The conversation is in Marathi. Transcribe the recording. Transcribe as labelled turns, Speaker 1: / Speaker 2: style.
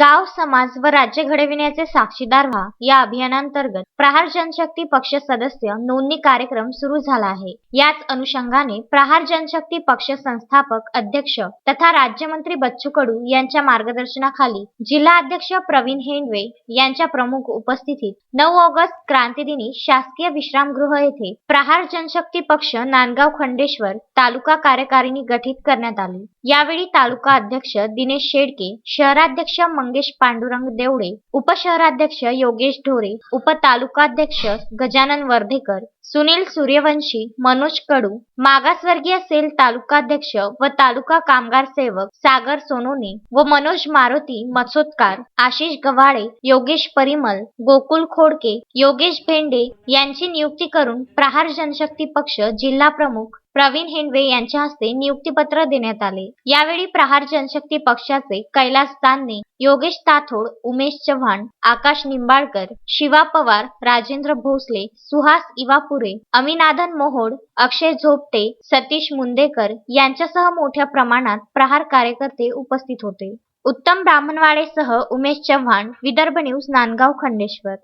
Speaker 1: गाव समाज व राज्य घडविण्याचे साक्षीदार व्हा. या अभियानांतर्गत प्रहार जनशक्ती पक्ष सदस्य नोंदणी कार्यक्रम सुरू झाला आहे. याच अनुषंगाने प्रहार जनशक्ती पक्ष संस्थापक अध्यक्ष तथा राज्यमंत्री बच्चू कडू यांच्या मार्गदर्शनाखाली जिल्हा अध्यक्ष प्रवीण हेंडवे यांच्या प्रमुख उपस्थितीत नऊ ऑगस्ट क्रांतीदिनी शासकीय विश्रामगृह येथे प्रहार जनशक्ती पक्ष नांदगाव खंडेश्वर तालुका कार्यकारिणी गठीत करण्यात आली. यावेळी तालुका अध्यक्ष दिनेश शेडके शहराध्यक्ष मंगेश पांडुरंग देवडे उपशहराध्यक्ष योगेश ढोरे उपतालुकाध्यक्ष गजानन वर्धेकर सुनील सूर्यवंशी मनोज कडू मागासवर्गीय सेल तालुकाध्यक्ष व तालुका कामगार सेवक सागर सोनोने व मनोज मारुती मसोदकार आशिष गव्हाळे योगेश परिमल गोकुल खोडके योगेश भेंडे यांची नियुक्ती करून प्रहार जनशक्ती पक्ष जिल्हा प्रमुख प्रवीण हेंडवे यांच्या हस्ते नियुक्तीपत्र देण्यात आले. यावेळी प्रहार जनशक्ती पक्षाचे कैलास तांदे योगेश ताथोड उमेश चव्हाण आकाश निंबाळकर शिवा पवार राजेंद्र भोसले सुहास इवापुरे अमिनादन मोहोड अक्षय झोपटे सतीश मुंदेकर यांच्यासह मोठ्या प्रमाणात प्रहार कार्यकर्ते उपस्थित होते. उत्तम ब्राह्मणवाडेसह उमेश चव्हाण विदर्भ न्यूज नांदगाव खंडेश्वर.